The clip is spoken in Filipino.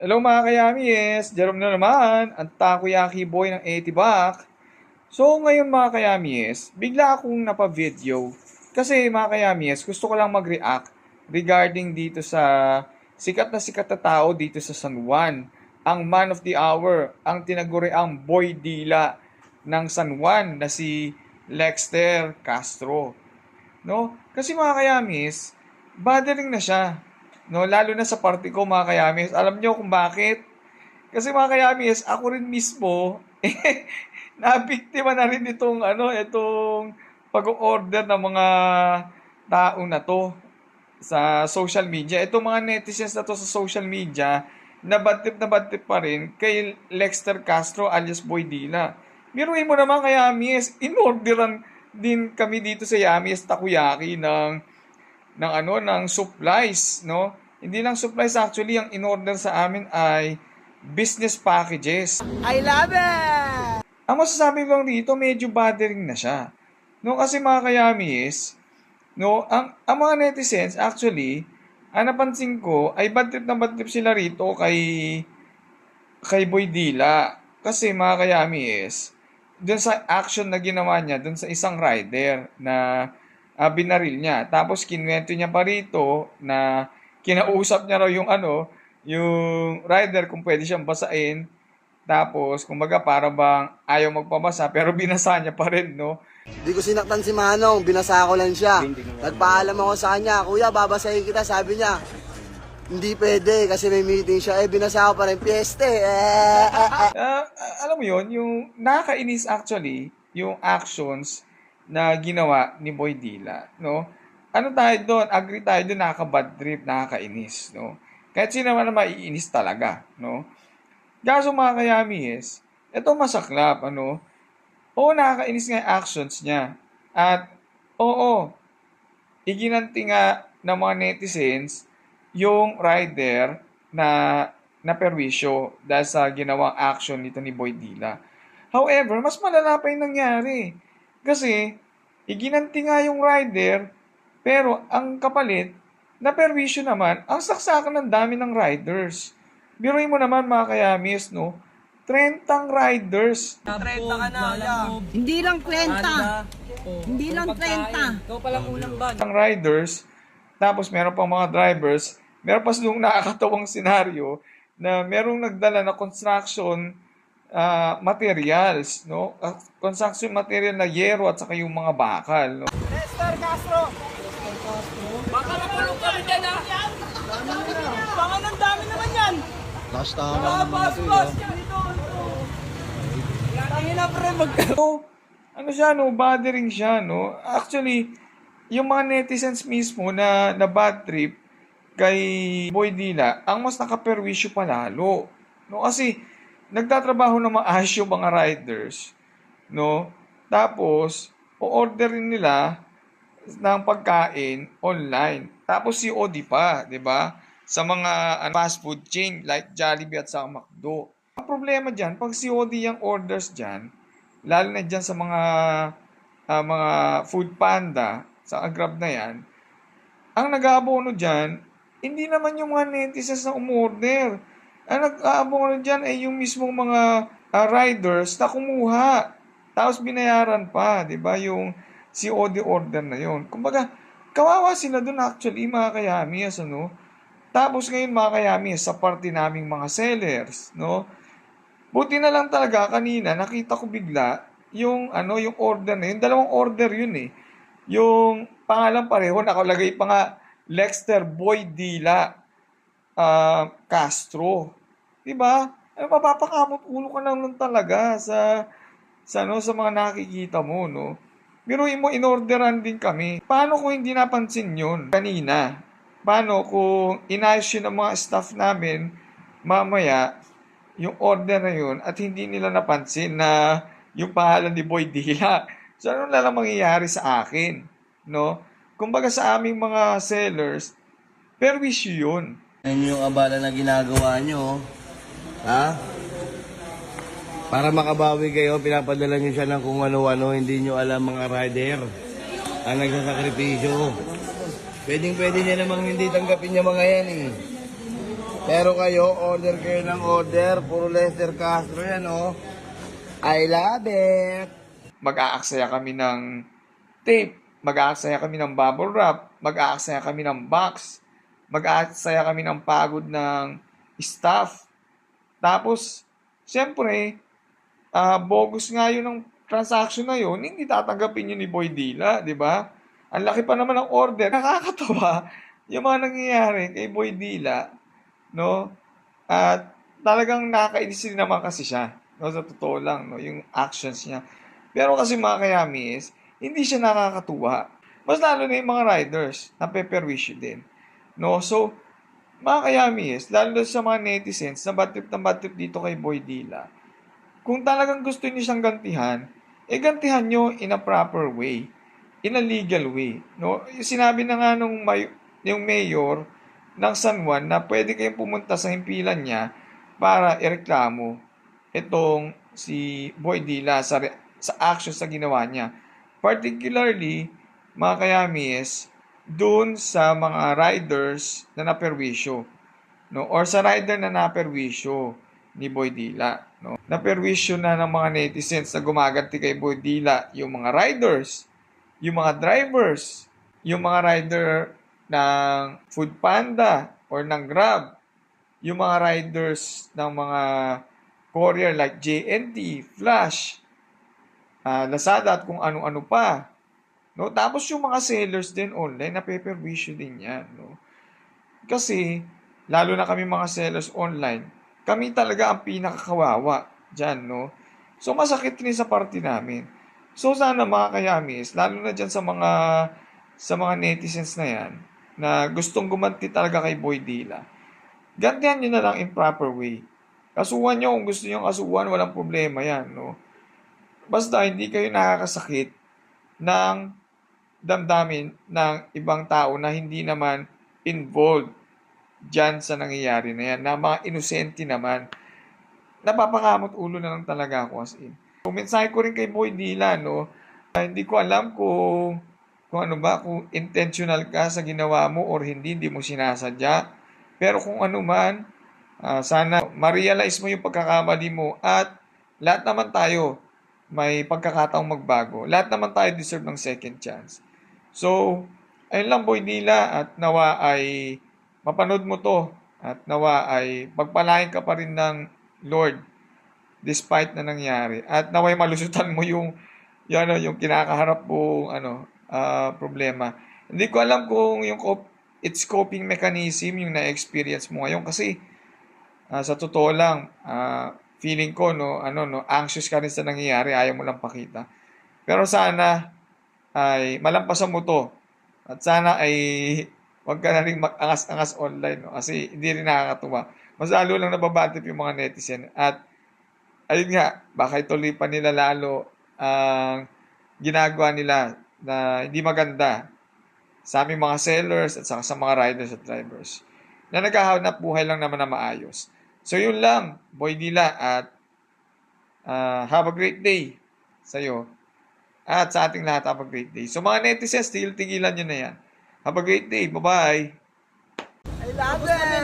Hello mga kayamis, Jerome na naman, ang takoyaki boy ng 80 back. So ngayon mga kayamis, bigla akong napa-video. Kasi mga kayamis, gusto ko lang mag-react regarding dito sa sikat na sikat na tao dito sa San Juan. Ang man of the hour, ang tinaguriang boy dila ng San Juan na si Lexter Castro. No? Kasi mga kayamis, bothering na siya. No, lalo na sa party ko mga kayamis. Alam niyo kung bakit? Kasi mga kayamis, ako rin mismo eh, nabiktima na rin itong ano, itong pag-order ng mga tao na to sa social media. Itong mga netizens na to sa social media, nabadtip na badtip pa rin kay Lexter Castro alias Boy Dila. Biruin mo naman kaya Yamis, inorderan din kami dito sa Yamis Takoyaki ng ng ano ng supplies, no? Hindi lang supplies actually, ang in-order sa amin ay business packages. I love it! Ang masasabi ko dito, medyo bothering na siya. No, kasi mga kayamis, no, ang, ang mga netizens actually, ang napansin ko ay bad trip na bad trip sila rito kay kay Boy Dila. Kasi mga kayamis, dun sa action na ginawa niya, dun sa isang rider na ah, binaril niya. Tapos kinwento niya pa rito na kinausap niya raw yung ano, yung rider kung pwede siyang basain. Tapos, kumbaga, para bang ayaw magpabasa, pero binasa niya pa rin, no? Di ko sinaktan si Manong, binasa ko lang siya. Nagpaalam ako sa kanya, Kuya, babasahin kita. Sabi niya, hindi pwede kasi may meeting siya. Eh, binasa ko pa rin, piyeste. Eh, eh, eh. Ah, alam mo yon yung nakakainis actually, yung actions na ginawa ni Boy Dila, no? Ano tayo doon? Agree tayo doon, nakaka-bad trip, nakakainis, no? Kahit sino naman na maiinis talaga, no? Kaso mga kayamis, ito masaklap, ano? Oo, nakakainis nga actions niya. At, oo, iginanti nga ng mga netizens yung rider na na perwisyo dahil sa ginawang action nito ni Boy Dila. However, mas malala pa yung nangyari. Kasi, iginanti nga yung rider, pero ang kapalit, na perwisyo naman, ang saksakan ng dami ng riders. Biruin mo naman mga kayamis, no? 30 riders. 30 ka na, Kuya. Hindi lang 30. Hindi lang 30. Ikaw palang unang ban. ng riders, tapos meron pang mga drivers, meron pa silang nakakatawang senaryo na merong nagdala na construction ah, materials, no? Ah, construction material na yero at saka yung mga bakal, no? Lester Castro! Baka napulong kami dyan ha. Baka ng dami naman yan! Last naman ito Boss, eh. dito, ito. Tangin na pre, mag... So, ano siya, no? Bothering siya, no? Actually, yung mga netizens mismo na, na bad trip kay Boy Dila, ang mas nakaperwisyo pa lalo. No? Kasi, nagtatrabaho na maayos yung mga riders. No? Tapos, o-orderin nila ng pagkain online. Tapos COD pa, 'di ba? Sa mga ano, fast food chain like Jollibee at sa McDo. Ang problema diyan, pag COD yung orders diyan, lalo na diyan sa mga ah, mga food panda, sa Grab na 'yan, ang nag-aabono diyan, hindi naman yung mga netizens na umorder. Ang nag-aabono diyan ay yung mismong mga ah, riders na kumuha. Tapos binayaran pa, 'di ba? Yung COD order na 'yon. Kumbaga, kawawa sila doon actually mga kayamis, ano? Tapos ngayon mga kayamis, sa party naming mga sellers, no? Buti na lang talaga kanina nakita ko bigla yung ano yung order na yun. Dalawang order yun eh. Yung pangalan pareho nakalagay pa nga Lexter Boy Dila ah, Castro. 'Di ba? Ano mapapakamot ulo ka lang talaga sa sa ano sa mga nakikita mo, no? Biruin mo, inorderan din kami. Paano kung hindi napansin yun kanina? Paano kung inayos yun ng mga staff namin mamaya yung order na yun at hindi nila napansin na yung pangalan ni Boy Dila. So, ano na lang mangyayari sa akin? No? Kumbaga sa aming mga sellers, perwisyo yun. Yan yung abala na ginagawa nyo. Ha? Para makabawi kayo, pinapadala nyo siya ng kung ano-ano, hindi nyo alam mga rider. Ang nagsasakripisyo. Pwedeng pwede niya namang hindi tanggapin yung mga yan eh. Pero kayo, order kayo ng order. Puro Lester Castro yan, oh. I love it. mag-aaksaya kami ng tape, mag-aaksaya kami ng bubble wrap, mag-aaksaya kami ng box, mag-aaksaya kami ng pagod ng staff. Tapos, siyempre, ah bogus nga yun ng transaction na yun, hindi tatanggapin yun ni Boy Dila, di ba? Ang laki pa naman ng order. Nakakatawa yung mga nangyayari kay Boy Dila, no? At talagang nakakainis din naman kasi siya, no? Sa totoo lang, no? Yung actions niya. Pero kasi mga kayamis, hindi siya nakakatuwa. Mas lalo na yung mga riders na peperwisyo din. No? So, mga kayamis, lalo sa mga netizens na bad trip na bad dito kay Boy Dila, kung talagang gusto niyo siyang gantihan, eh gantihan niyo in a proper way. In a legal way. No? Sinabi na nga nung may, yung mayor ng San Juan na pwede kayong pumunta sa himpilan niya para ireklamo itong si Boy Dila sa, re- sa action sa ginawa niya. Particularly, mga kayamis, dun sa mga riders na naperwisyo. No? Or sa rider na naperwisyo ni Boy Dila. No? Naperwisyo na ng mga netizens na gumaganti kay Boy Dila yung mga riders, yung mga drivers, yung mga rider ng Food Panda or ng Grab, yung mga riders ng mga courier like JNT, Flash, ah, Lazada at kung ano-ano pa. No? Tapos yung mga sellers din online, na pay-per-view din yan. No? Kasi, lalo na kami mga sellers online, kami talaga ang pinakakawawa dyan. No? So, masakit rin sa party namin. So, sana mga kayamis, lalo na dyan sa mga sa mga netizens na yan, na gustong gumanti talaga kay Boy Dila, gantihan nyo na lang in proper way. Kasuhan nyo kung gusto nyo kasuhan, walang problema yan. No? Basta hindi kayo nakakasakit ng damdamin ng ibang tao na hindi naman involved dyan sa nangyayari na yan, na mga inosente naman. Napapakamot ulo na lang talaga ako as in. Kumensahe ko rin kay Boy Dila, no? Ah, hindi ko alam kung kung ano ba, kung intentional ka sa ginawa mo or hindi, hindi mo sinasadya. Pero kung ano man, ah, sana ma-realize mo yung pagkakamali mo at lahat naman tayo may pagkakataong magbago. Lahat naman tayo deserve ng second chance. So, ayun lang Boy Dila at nawa ay mapanood mo to at nawa ay pagpalain ka pa rin ng Lord despite na nangyari at naway malusutan mo yung yung, ano, yung kinakaharap mo ano ah, problema. Hindi ko alam kung yung cop- its coping mechanism yung na-experience mo ngayon kasi ah, sa totoo lang ah, feeling ko no ano no anxious ka rin sa nangyayari ayaw mo lang pakita. Pero sana ay malampasan mo to at sana ay wag ka na rin mag-angas-angas online no kasi hindi rin nakakatuwa. Mas lalo lang nababatip yung mga netizen at ayun nga, baka ituloy pa nila lalo ang ginagawa nila na hindi maganda sa aming mga sellers at sa mga riders at drivers na naghahanap buhay lang naman na maayos. So yun lang, Boy Dila at ah, have a great day sa'yo. At sa ating lahat, have a great day. So mga netizens, tigil-tigilan nyo na yan. Have a great day. Bye-bye. I love it!